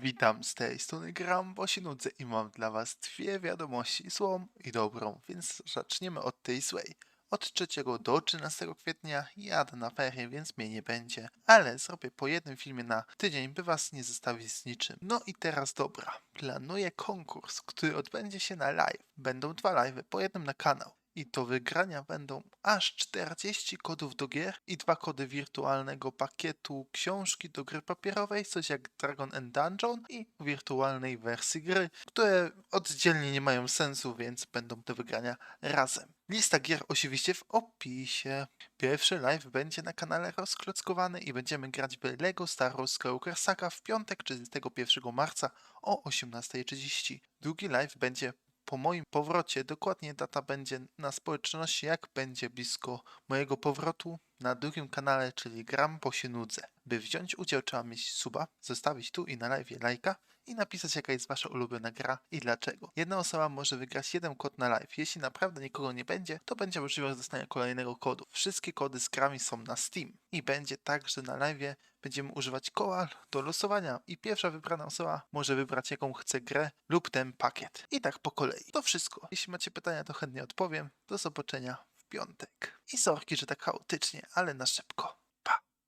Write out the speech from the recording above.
Witam z tej strony Gram, bo się nudzę i mam dla was dwie wiadomości, złą i dobrą, więc zaczniemy od tej złej. Od 3 do 13 kwietnia jadę na ferie, więc mnie nie będzie, ale zrobię po jednym filmie na tydzień, by was nie zostawić z niczym. No i teraz dobra, planuję konkurs, który odbędzie się na live. Będą dwa live'y, po jednym na kanał. I do wygrania będą aż 40 kodów do gier i dwa kody wirtualnego pakietu książki do gry papierowej, coś jak Dragon and Dungeon i wirtualnej wersji gry, które oddzielnie nie mają sensu, więc będą do wygrania razem. Lista gier oczywiście w opisie. Pierwszy live będzie na kanale rozklockowany i będziemy grać w LEGO Star Wars Skywalker Saga w piątek 31 marca o 18.30. Drugi live będzie po moim powrocie, dokładnie data będzie na społeczności, jak będzie blisko mojego powrotu na drugim kanale, czyli Gram po się nudzę. By wziąć udział trzeba mieć suba, zostawić tu i na live lajka i napisać jaka jest wasza ulubiona gra i dlaczego. Jedna osoba może wygrać jeden kod na live. Jeśli naprawdę nikogo nie będzie, to będzie możliwość dostania kolejnego kodu. Wszystkie kody z grami są na Steam i będzie tak, że na live będziemy używać koła do losowania i pierwsza wybrana osoba może wybrać jaką chce grę lub ten pakiet. I tak po kolei. To wszystko. Jeśli macie pytania, to chętnie odpowiem. Do zobaczenia piątek. I sorki, że tak chaotycznie, ale na szybko.